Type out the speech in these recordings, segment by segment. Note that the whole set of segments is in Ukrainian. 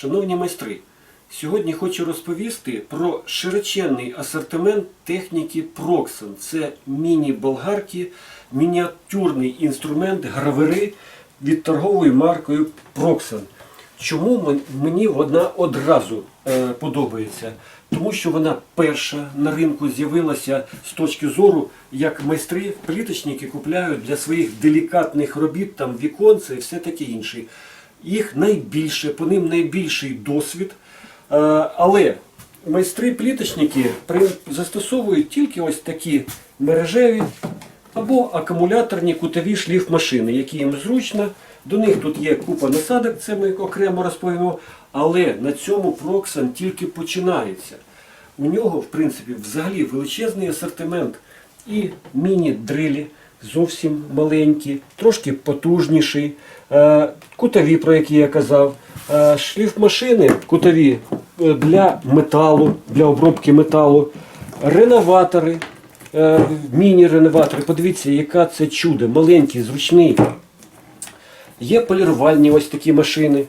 Шановні майстри, сьогодні хочу розповісти про широченний асортимент техніки Proxen. Це міні-болгарки, мініатюрний інструмент гравери від торгової маркою Proxen. Чому мені вона одразу е, подобається? Тому що вона перша на ринку з'явилася з точки зору, як майстри, пліточники купляють для своїх делікатних робіт, там віконце і все таке інше. Їх найбільше, по ним найбільший досвід. Е, але майстри-пліточники застосовують тільки ось такі мережеві або акумуляторні кутові шліфмашини, які їм зручно. До них тут є купа насадок, це ми окремо розповімо. Але на цьому Проксан тільки починається. У нього, в принципі, взагалі величезний асортимент і міні-дрилі, зовсім маленькі, трошки потужніші, е, кутові, про які я казав, е, шліфмашини кутові е, для металу, для обробки металу, реноватори, міні-реноватори. Подивіться, яка це чудо, маленький, зручний. Є полірувальні ось такі машини,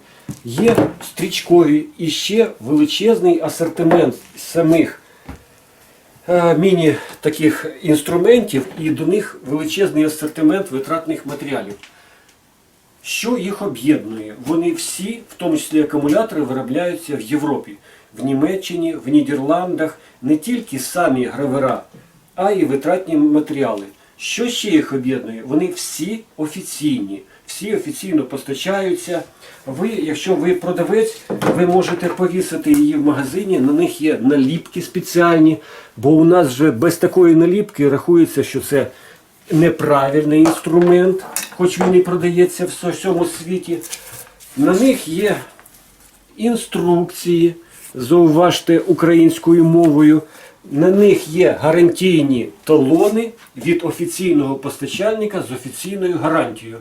є стрічкові. І ще величезний асортимент самих е, міні таких інструментів і до них величезний асортимент витратних матеріалів. Що їх об'єднує? Вони всі, в тому числі акумулятори, виробляються в Європі, в Німеччині, в Нідерландах, не тільки самі гравера, а й витратні матеріали. Що ще їх об'єднує? Вони всі офіційні, всі офіційно постачаються. Ви, якщо ви продавець, ви можете повісити її в магазині, на них є наліпки спеціальні, бо у нас вже без такої наліпки рахується, що це неправильний інструмент, хоч він і продається в всьому світі. На них є інструкції, зауважте українською мовою. На них є гарантійні талони від офіційного постачальника з офіційною гарантією.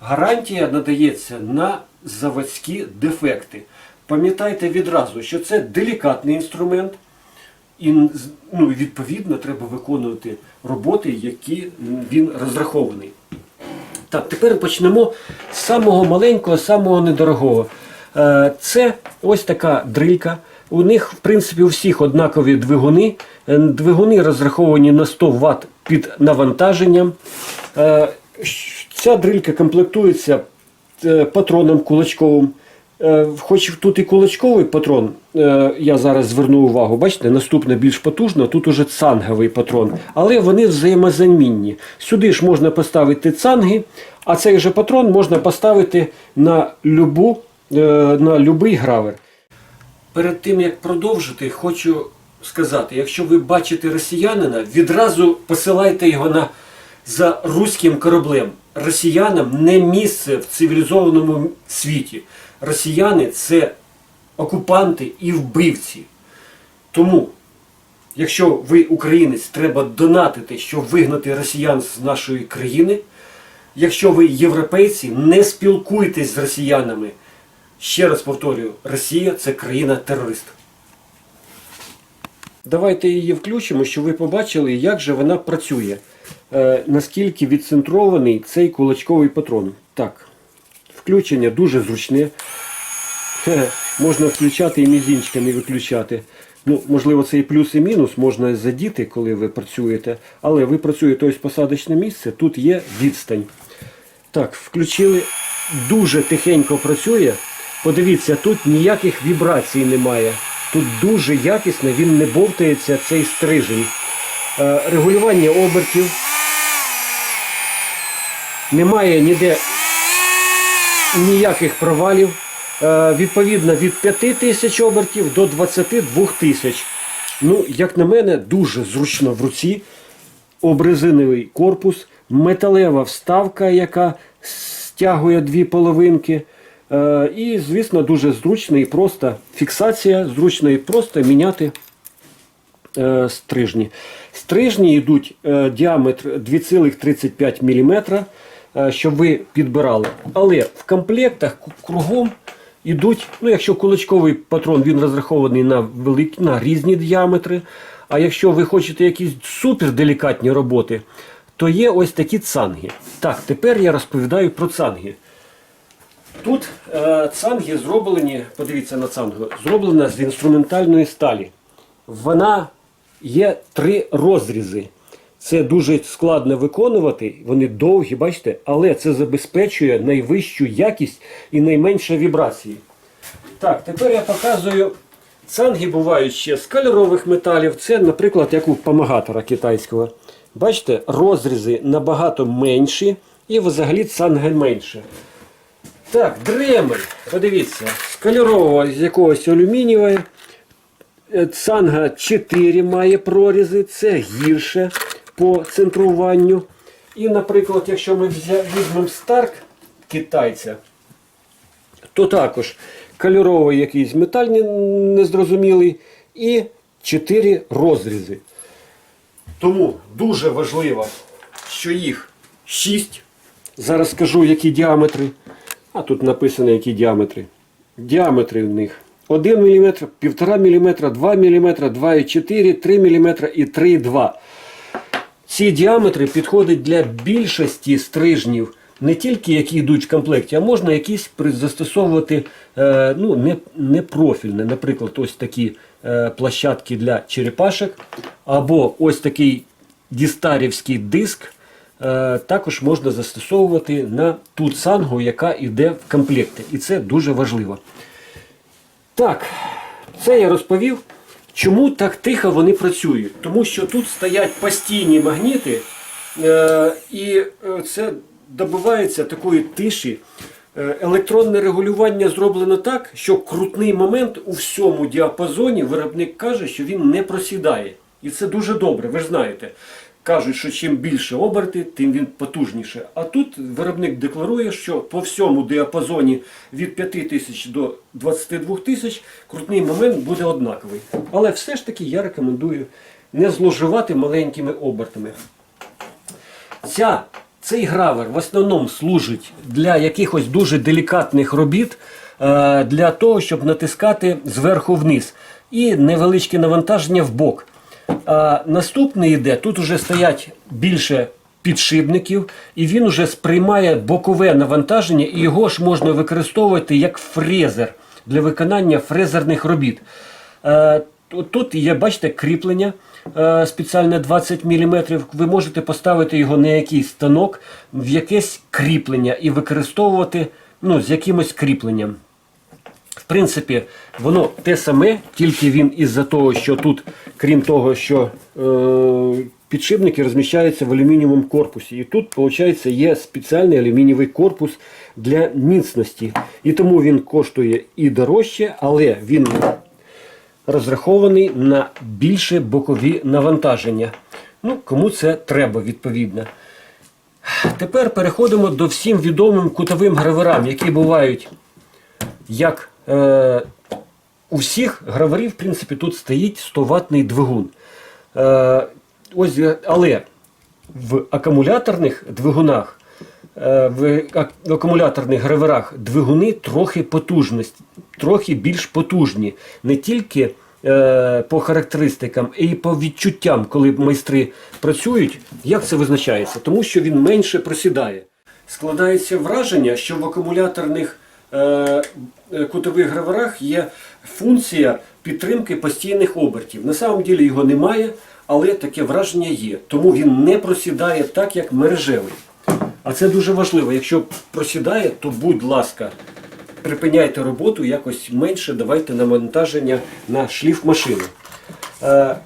Гарантія надається на заводські дефекти. Пам'ятайте відразу, що це делікатний інструмент, і ну, відповідно треба виконувати роботи, які він розрахований. Так, тепер почнемо з самого маленького, самого недорогого. Е, Це ось така дрилька. У них, в принципі, у всіх однакові двигуни. Е, Двигуни розраховані на 100 Вт під навантаженням. Ця дрилька комплектується е, патроном кулачковим. Е, Хоч тут і кулачковий патрон, е, я зараз зверну увагу, бачите, наступне більш потужно, тут уже цанговий патрон, але вони взаємозамінні. Сюди ж можна поставити цанги, а цей же патрон можна поставити на, любу, на любий гравер. Перед тим як продовжити, хочу сказати, якщо ви бачите росіянина, відразу посилайте його на за руським кораблем. Росіянам не місце в цивілізованому світі. Росіяни це окупанти і вбивці. Тому, якщо ви українець, треба донатити, щоб вигнати росіян з нашої країни. Якщо ви європейці, не спілкуйтесь з росіянами. Ще раз повторюю, Росія це країна-терорист. Давайте її включимо, щоб ви побачили, як же вона працює. Е, наскільки відцентрований цей кулачковий патрон. Так, включення дуже зручне. Можна включати і мізінчиками виключати. Ну, можливо, це і плюс, і мінус можна задіти, коли ви працюєте. Але ви працюєте ось посадочне місце, тут є відстань. Так, включили. Дуже тихенько працює. Подивіться, тут ніяких вібрацій немає. Тут дуже якісно, він не бовтається цей стрижень. Е, регулювання обертів. Немає ніде ніяких провалів. Е, відповідно від 5 тисяч обертів до 22 тисяч. Ну, як на мене, дуже зручно в руці. Обрезиновий корпус, металева вставка, яка стягує дві половинки. Е, і, звісно, дуже зручно і просто фіксація, зручно і просто міняти е, стрижні. Стрижні йдуть діаметр 2,35 мм, щоб ви підбирали. Але в комплектах кругом йдуть, ну якщо кулачковий патрон він розрахований на, великі, на різні діаметри. А якщо ви хочете якісь суперделікатні роботи, то є ось такі цанги. Так, тепер я розповідаю про цанги. Тут е, цанги зроблені, подивіться на цангу, зроблена з інструментальної сталі. Вона є три розрізи. Це дуже складно виконувати, вони довгі, бачите, але це забезпечує найвищу якість і найменше вібрації. Так, тепер я показую. Цанги бувають ще з кольорових металів. Це, наприклад, як у помагатора китайського. Бачите, розрізи набагато менші і взагалі цанги менше. Так, дремель. Подивіться, з кольорового з якогось алюмінієвої. Е, Цанга 4 має прорізи, це гірше по центруванню. І, наприклад, якщо ми візьмемо Старк китайця, то також кольоровий якийсь металь незрозумілий і 4 розрізи. Тому дуже важливо, що їх 6. Зараз скажу, які діаметри. А тут написано, які діаметри. Діаметри в них 1 мм, 1,5 мм, 2 мм, 2,4, 3 мм і 3,2. Ці діаметри підходять для більшості стрижнів, не тільки які йдуть в комплекті, а можна якісь застосовувати е, ну, не. Наприклад, ось такі е, площадки для черепашок, або ось такий дістарівський диск. е, Також можна застосовувати на ту цангу, яка йде в комплекті. І це дуже важливо. Так, це я розповів. Чому так тихо вони працюють? Тому що тут стоять постійні магніти, е, і е, це добивається такої тиші. Е, електронне регулювання зроблено так, що крутний момент у всьому діапазоні виробник каже, що він не просідає. І це дуже добре, ви ж знаєте. Кажуть, що чим більше оберти, тим він потужніше. А тут виробник декларує, що по всьому діапазоні від 5 тисяч до 22 тисяч крутний момент буде однаковий. Але все ж таки я рекомендую не зловживати маленькими обертами. Ця, цей гравер в основному служить для якихось дуже делікатних робіт, е, для того, щоб натискати зверху вниз. І невеличке навантаження в бок. А наступний йде, тут вже стоять більше підшипників, і він вже сприймає бокове навантаження, і його ж можна використовувати як фрезер для виконання фрезерних робіт. Е, Тут тут є, бачите, кріплення е, спеціальне 20 мм. Ви можете поставити його на якийсь станок, в якесь кріплення і використовувати ну, з якимось кріпленням. В принципі, воно те саме, тільки він із-за того, що тут, крім того, що е, підшипники розміщаються в алюмінієвому корпусі. І тут, виходить, є спеціальний алюмінієвий корпус для міцності. І тому він коштує і дорожче, але він розрахований на більше бокові навантаження. Ну, кому це треба, відповідно. Тепер переходимо до всім відомим кутовим граверам, які бувають як е, у всіх граварів, в принципі, тут стоїть 100 ваттний двигун. Е, ось, е, але в акумуляторних двигунах, е, в ак- в акумуляторних граверах двигуни трохи потужності, трохи більш потужні. Не тільки е, по характеристикам, і по відчуттям, коли майстри працюють, як це визначається? Тому що він менше просідає. Складається враження, що в акумуляторних е, кутових граверах є функція підтримки постійних обертів. На самом ділі його немає, але таке враження є. Тому він не просідає так, як мережевий. А це дуже важливо. Якщо просідає, то будь ласка, припиняйте роботу, якось менше давайте навантаження на шліф машини. Е,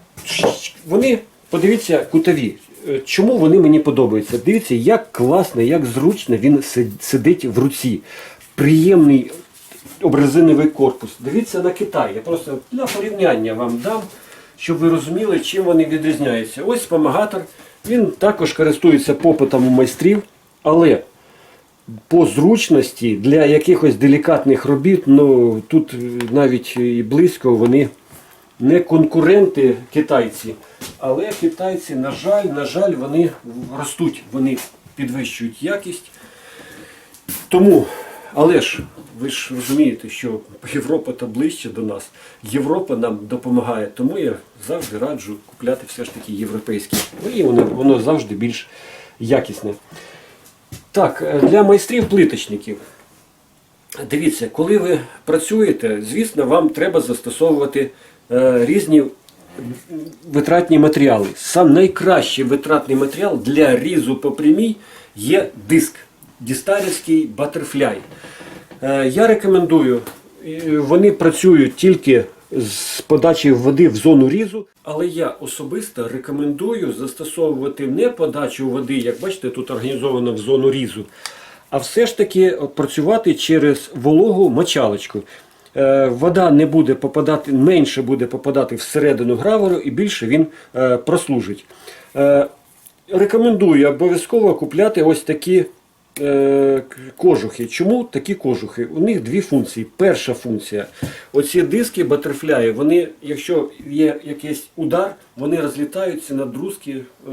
Вони, подивіться, кутові. Е, Чому вони мені подобаються? Дивіться, як класно, як зручно він сидить в руці. Приємний обрезиновий корпус. Дивіться на Китай. Я просто для порівняння вам дам, щоб ви розуміли, чим вони відрізняються. Ось спомагатор. Він також користується попитом у майстрів, але по зручності для якихось делікатних робіт, ну тут навіть і близько вони не конкуренти китайці. Але китайці, на жаль, на жаль, вони ростуть, вони підвищують якість. Тому, але ж ви ж розумієте, що Європа та ближче до нас. Європа нам допомагає, тому я завжди раджу купляти все ж таки європейські. Ну і воно, воно завжди більш якісне. Так, е, для майстрів плиточників. Дивіться, коли ви працюєте, звісно, вам треба застосовувати е, різні витратні матеріали. Сам найкращий витратний матеріал для різу по прямій є диск Дістарівський Butterfly. Е, я рекомендую, вони працюють тільки з подачі води в зону різу, але я особисто рекомендую застосовувати не подачу води, як бачите, тут організовано в зону різу, а все ж таки працювати через вологу мочалочку. Е, Вода не буде попадати, менше буде попадати всередину граверу і більше він е, прослужить. Рекомендую обов'язково купляти ось такі кожухи. Чому такі кожухи? У них дві функції. Перша функція. Оці диски батерфляї, вони, якщо є якийсь удар, вони розлітаються на друзки е,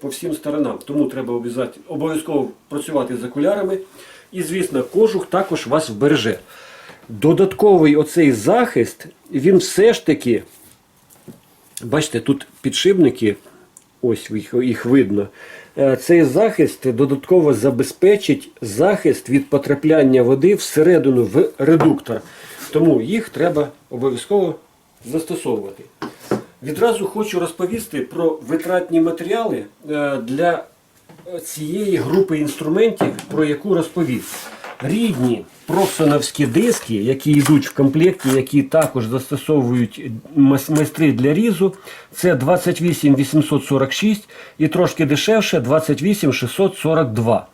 по всім сторонам. Тому треба обов'язково працювати з окулярами. І, звісно, кожух також вас вбереже. Додатковий оцей захист, він все ж таки Бачите, тут підшипники, ось їх, видно. Е, Цей захист додатково забезпечить захист від потрапляння води всередину в редуктор. Тому їх треба обов'язково застосовувати. Відразу хочу розповісти про витратні матеріали е, для цієї групи інструментів, про яку розповів. Рідні проксоновські диски, які йдуть в комплекті, які також застосовують майстри для різу, це 28846 і трошки дешевше 28642.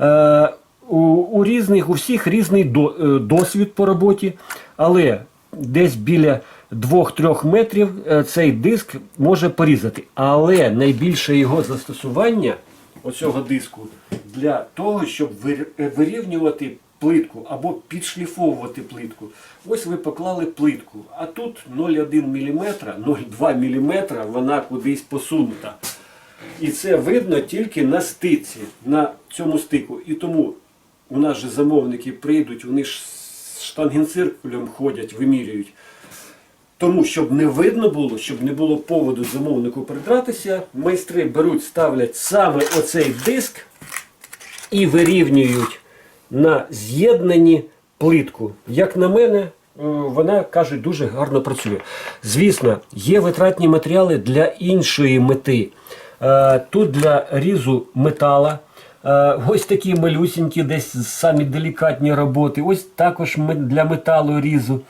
Е, у, у різних, у всіх різний е, досвід по роботі, але десь біля 2-3 метрів е, цей диск може порізати. Але найбільше його застосування оцього диску для того, щоб е, вирівнювати плитку або підшліфовувати плитку. Ось ви поклали плитку, а тут 0,1 мм, 0,2 мм вона кудись посунута. І це видно тільки на стиці, на цьому стику. І тому у нас же замовники прийдуть, вони ж штангенциркулем ходять, вимірюють. Тому, щоб не видно було, щоб не було поводу замовнику придратися, майстри беруть, ставлять саме оцей диск і вирівнюють на з'єднанні плитку. Як на мене, е, вона кажуть, дуже гарно працює. Звісно, є витратні матеріали для іншої мети. Е, Тут для різу метала. Е, Ось такі малюсінькі, десь самі делікатні роботи. Ось також для металу різу.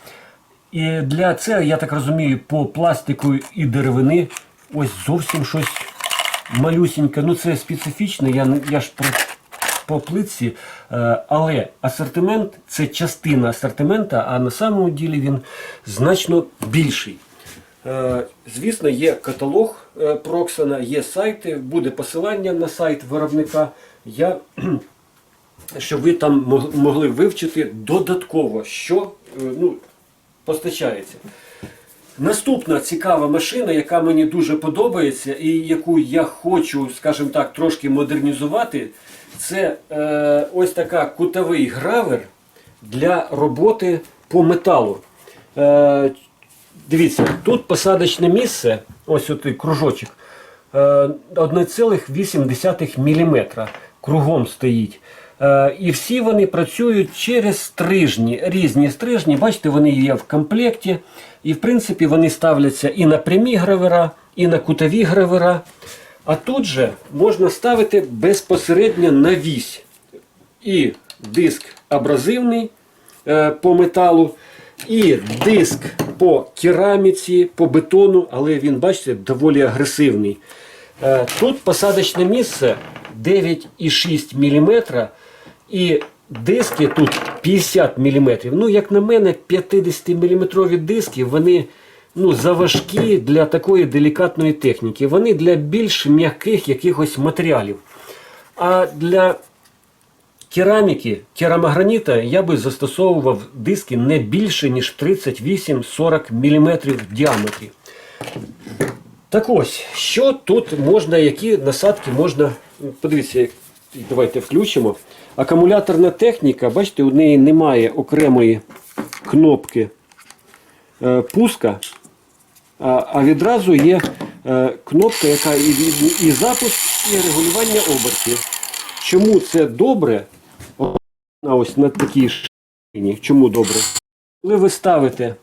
І для це, я так розумію, по пластику і деревини ось зовсім щось малюсіньке. Ну це специфічне, я, я ж про, по плитці. Е, але асортимент це частина асортимента, а на самому ділі він значно більший. Е, Звісно, є каталог е, Проксона, є сайти, буде посилання на сайт виробника. Я, щоб ви там могли вивчити додатково, що ну, постачається. Наступна цікава машина, яка мені дуже подобається, і яку я хочу, скажімо так, трошки модернізувати, це е, ось така кутовий гравер для роботи по металу. Е, Дивіться, тут посадочне місце, ось отий кружочок, е, 1,8 мм кругом стоїть. Е, І всі вони працюють через стрижні, різні стрижні. Бачите, вони є в комплекті. І в принципі вони ставляться і на прямі гравера, і на кутові гравера. А тут же можна ставити безпосередньо на вісь. І диск абразивний е, по металу, і диск по кераміці, по бетону, але він, бачите, доволі агресивний. Е, Тут посадочне місце 9,6 мм і диски тут 50 мм. Ну, як на мене, 50-мм диски вони ну, заважкі для такої делікатної техніки. Вони для більш м'яких якихось матеріалів. А для кераміки, керамограніта я би застосовував диски не більше, ніж 38-40 мм в діаметрі. Так ось, що тут можна, які насадки можна. Подивіться, давайте включимо. Акумуляторна техніка, бачите, у неї немає окремої кнопки е, пуска, а, відразу є е, кнопка, яка і, і, і запуск, і регулювання обертів. Чому це добре? Ось на такій Ні, Чому добре? Коли ви ставите,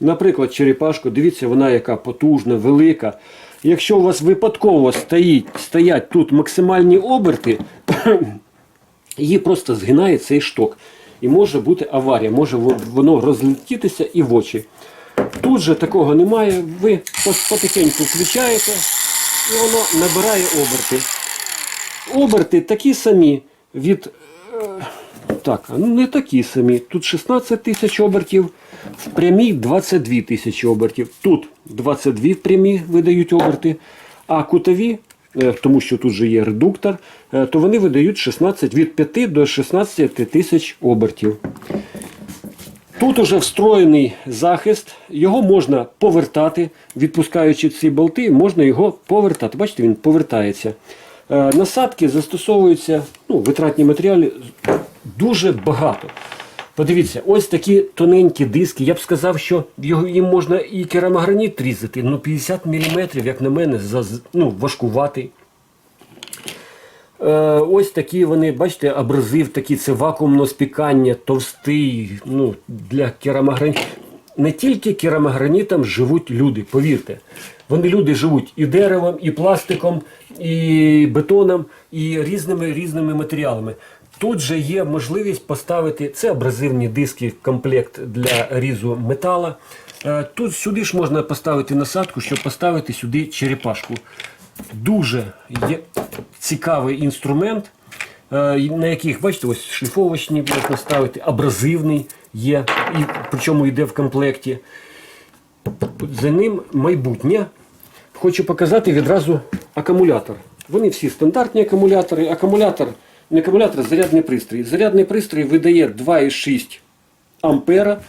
наприклад, черепашку, дивіться, вона яка потужна, велика. Якщо у вас випадково стоїть, стоять тут максимальні оберти, її просто згинає цей шток. І може бути аварія, може воно розлетітися і в очі. Тут же такого немає, ви потихеньку включаєте і воно набирає оберти. Оберти такі самі від. Так, ну не такі самі. Тут 16 тисяч обертів, в прямій 22 тисячі обертів. Тут 22 в прямій видають оберти, а кутові, е, тому що тут же є редуктор, е, то вони видають 16 від 5 до 16 тисяч обертів. Тут уже встроєний захист, його можна повертати, відпускаючи ці болти, можна його повертати. Бачите, він повертається. Е, Насадки застосовуються, ну, витратні матеріали дуже багато. Подивіться, ось такі тоненькі диски. Я б сказав, що його, їм можна і керамограніт різати, ну 50 мм, як на мене, ну, важкуватий. Е, ось такі вони, бачите, абразив, такі це вакуумне спікання, товстий. Ну, для керамограні... Не тільки керамогранітом живуть люди, повірте. Вони люди живуть і деревом, і пластиком, і бетоном, і різними різними матеріалами. Тут же є можливість поставити це абразивні диски, комплект для різу метала. Е, Тут сюди ж можна поставити насадку, щоб поставити сюди черепашку. Дуже є цікавий інструмент, е, на яких, бачите, ось шліфовочні можна ставити, абразивний є, і, причому йде в комплекті. За ним майбутнє. Хочу показати відразу акумулятор. Вони всі стандартні акумулятори. Акумулятор, не акумулятор, а зарядний пристрій. Зарядний пристрій видає 2,6 ампера.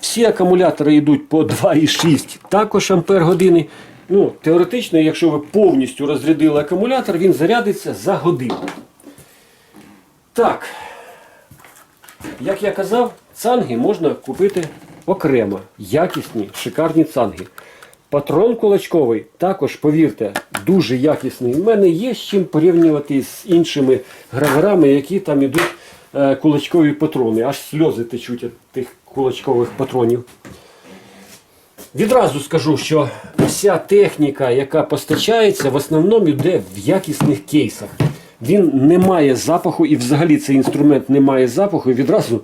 Всі акумулятори йдуть по 2,6 також ампер години. Ну, теоретично, якщо ви повністю розрядили акумулятор, він зарядиться за годину. Так, як я казав, цанги можна купити окремо. Якісні, шикарні цанги. Патрон кулачковий також, повірте, дуже якісний. У мене є з чим порівнювати з іншими граверами, які там ідуть е, кулачкові патрони. Аж сльози течуть від тих кулачкових патронів. Відразу скажу, що вся техніка, яка постачається, в основному йде в якісних кейсах. Він не має запаху і взагалі цей інструмент не має запаху. Відразу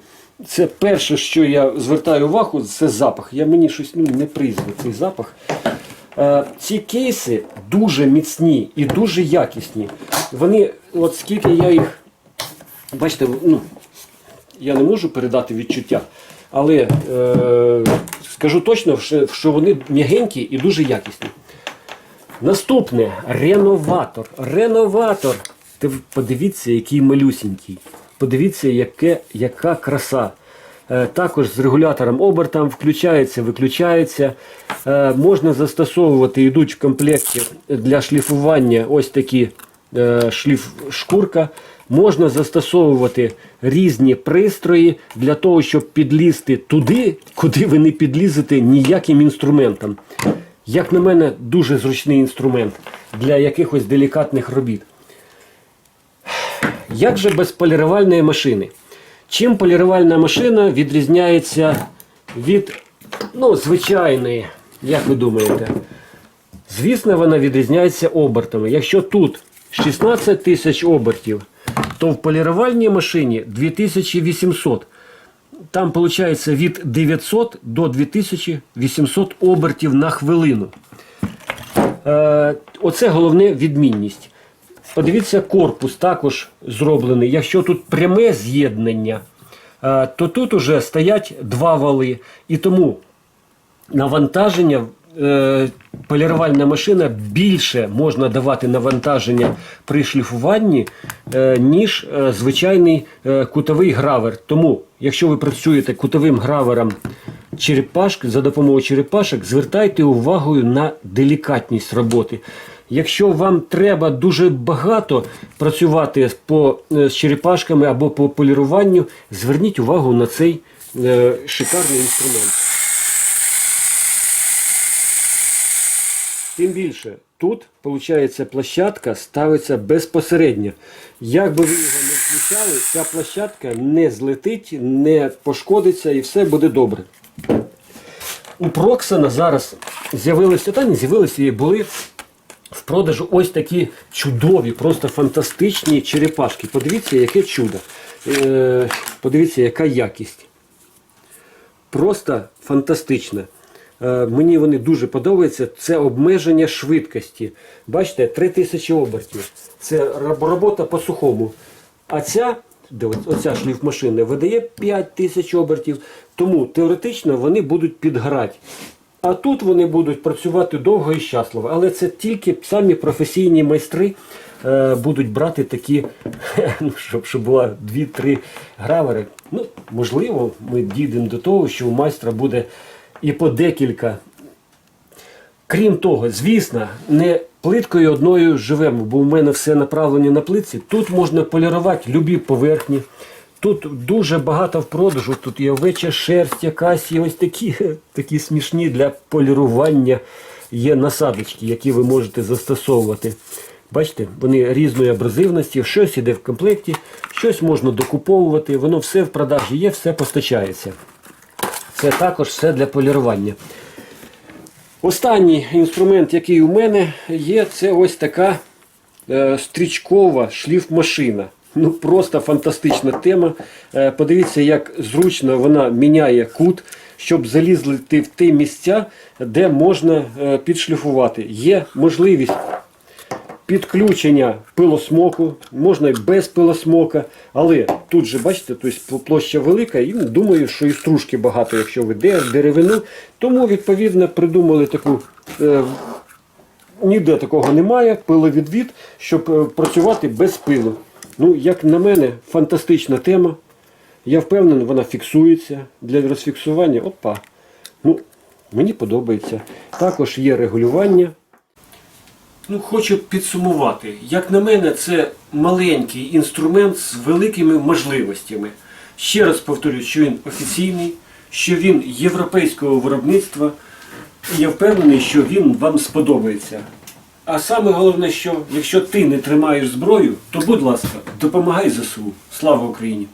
це перше, що я звертаю увагу, це запах. Я мені щось ну, не призве цей запах. Е, ці кейси дуже міцні і дуже якісні. Вони, от скільки я їх, бачите, ну, я не можу передати відчуття, але е, скажу точно, що вони м'ягенькі і дуже якісні. Наступне реноватор. Реноватор. Ти подивіться, який малюсінький. Подивіться, яке, яка краса. Е, також з регулятором обертом включається, виключається. Е, можна застосовувати, йдуть в комплекті для шліфування ось такі е, шліф шкурка. Можна застосовувати різні пристрої для того, щоб підлізти туди, куди ви не підлізете ніяким інструментом. Як на мене, дуже зручний інструмент для якихось делікатних робіт. Як же без полірувальної машини? Чим полірувальна машина відрізняється від ну, звичайної, як ви думаєте? Звісно, вона відрізняється обертами. Якщо тут 16 тисяч обертів, то в полірувальній машині 2800. Там виходить від 900 до 2800 обертів на хвилину. Е, оце головне відмінність. Подивіться, корпус також зроблений. Якщо тут пряме з'єднання, е, то тут уже стоять два вали. І тому навантаження, полірувальна машина більше можна давати навантаження при шліфуванні, е, ніж е, звичайний е, кутовий гравер. Тому, якщо ви працюєте кутовим гравером черепашки, за допомогою черепашок, звертайте увагу на делікатність роботи. Якщо вам треба дуже багато працювати по, е, з черепашками або по поліруванню, зверніть увагу на цей е, шикарний інструмент. Тим більше, тут, виходить, площадка ставиться безпосередньо. Як би ви його не включали, ця площадка не злетить, не пошкодиться і все буде добре. У Проксана зараз з'явилися, та не з'явилися і були в продажу ось такі чудові, просто фантастичні черепашки. Подивіться, яке чудо. Е, подивіться, яка якість. Просто фантастична. Е, Мені вони дуже подобаються. Це обмеження швидкості. Бачите, 3000 обертів. Це робота по сухому. А ця, оця шліфмашина, видає 5000 обертів. Тому теоретично вони будуть підграти. А тут вони будуть працювати довго і щасливо. Але це тільки самі професійні майстри е, будуть брати такі, ну, щоб, щоб була 2-3 гравери. Ну, можливо, ми дійдемо до того, що у майстра буде і по декілька. Крім того, звісно, не плиткою одною живемо, бо у мене все направлено на плитці. Тут можна полірувати любі поверхні. Тут дуже багато в продажу. Тут є овеча шерсть, якась і ось такі, такі смішні для полірування є насадочки, які ви можете застосовувати. Бачите, вони різної абразивності, щось іде в комплекті, щось можна докуповувати, воно все в продажі є, все постачається. Це також все для полірування. Останній інструмент, який у мене є, це ось така е, стрічкова шліфмашина. Ну просто фантастична тема. Е, подивіться, як зручно вона міняє кут, щоб залізти в ті місця, де можна е, підшліфувати. Є можливість підключення пилосмоку, можна і без пилосмока, але тут же, бачите, тобто площа велика, і ну, думаю, що і стружки багато, якщо ви де, деревину. Тому, відповідно, придумали таку. Е, Ніде такого немає, пиловідвід, щоб е, працювати без пилу. Ну, як на мене, фантастична тема. Я впевнений, вона фіксується для розфіксування. Опа. Ну, мені подобається. Також є регулювання. Ну, хочу підсумувати. Як на мене, це маленький інструмент з великими можливостями. Ще раз повторюю, що він офіційний, що він європейського виробництва. І я впевнений, що він вам сподобається. А саме головне, що якщо ти не тримаєш зброю, то будь ласка, допомагай ЗСУ. Слава Україні!